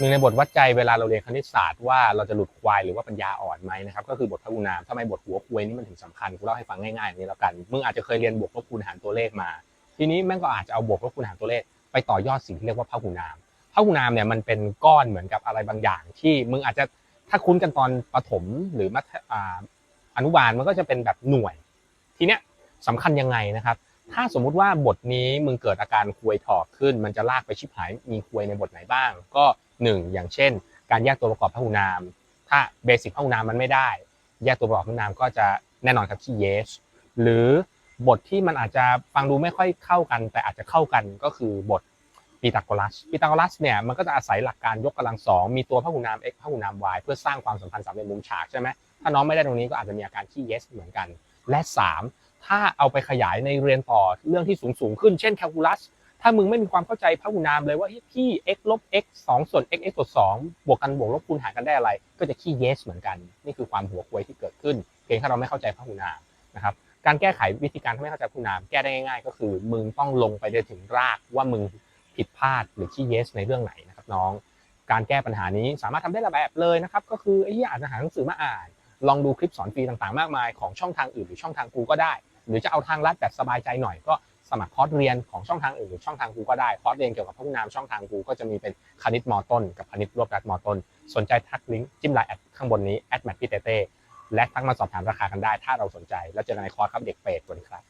หนึ่งในบทวัดใจเวลาเราเรียนคณิตศาสตร์ว่าเราจะหลุดควายหรือว่าปัญญาอ่อนไหมนะครับก็คือบทพหุนามทำไมบทหัวควยนี่มันถึงสำคัญกูเล่าให้ฟังง่ายๆอย่างนี้แล้วกันมึงอาจจะเคยเรียนบวกลบคูณหารตัวเลขมา ทีนี้แม่งก็อาจจะเอาบวกลบคูณหารตัวเลขไปต่อยอดสิ่งที่เรียกว่าพหุนามพหุนามเนี่ยมันเป็นก้อนเหมือนกับอะไรบางอย่าง ที่มึงอาจจะถ้าคุ้นกันตอนประถมหรือมัธอ่าอนุบาลมันก็จะเป็นแบบหน่วย ทีเนี้ยสำคัญยังไงนะครับ ถ้าสมมุติว่าบทนี้มึงเกิดอาการควยถอกขึ้น มันจะลากไปชิบหายมีควยในบทไหนบ้าง ก็ หนึ่งอย่างเช่น การแยกตัวประกอบพหุนาม ถ้าเบสิกพหุนามมันไม่ได้ แยกตัวประกอบพหุนามก็จะแน่นอนครับที่ yes หรือบทที่มันอาจจะฟังดูไม่ค่อยเข้ากัน แต่อาจจะเข้ากันก็คือบทพีตาโกรัสพีตาโกรัสเนี่ยมันก็จะอาศัยหลักการยกกำลังสองมีตัวพหุนาม x พหุนาม y เพื่อสร้างความสัมพันธ์สามเหลี่ยมมุมฉากใช่ไหมถ้าน้องไม่ได้ตรงนี้ก็อาจจะมีอาการที่ yes เหมือนกัน และ 3 ถ้าเอาไปขยายในเรียนต่อเรื่องที่สูงสูงขึ้น เช่นแคลคูลัส ถ้ามึงไม่มีความเข้าใจพหุนามเลยว่าพี่ x ลบ x 2 ส่วน x x ส่วน2บวกกันบวกลบคูณหารกันได้อะไร ก็จะขี้ yes เหมือนกัน นี่คือความหัวควยที่เกิดขึ้น เพียงแค่เราไม่เข้าใจพหุนามนะครับการแก้ไขวิธีการที่ไม่เข้าใจพหุนาม แก้ได้ง่าย ๆ ก็คือ มึงต้องลงไปได้ถึงรากว่ามึงผิดพลาดหรือขี้ yes ในเรื่องไหนนะครับน้อง การแก้ปัญหานี้สามารถทำได้หลายแบบเลยนะครับก็คือไอ้ที่อ่านหาหนังสือมาอ่าน ลองดูคลิปสอนฟรีต่างๆ มากมาย ของช่องทางอื่นหรือช่องทางกูก็ได้ หรือจะเอาทางลัดแบบสบายใจหน่อยก็ สมัครคอร์สเรียนของช่องทางอื่นหรือช่องทางกูก็ได้คอร์สเรียนเกี่ยวกับพุ่งน้ำช่องทางกูก็จะมีเป็นคณิตมอต้น กับคณิตรวบรัดมอต้น สนใจทักลิงก์จิ้มไลน์แอดข้างบนนี้แอดแมทพี่เต้และทักมาสอบถามราคากันได้ ถ้าเราสนใจแล้วเจอกันในคอร์สครับเด็กเปรตสวันครับ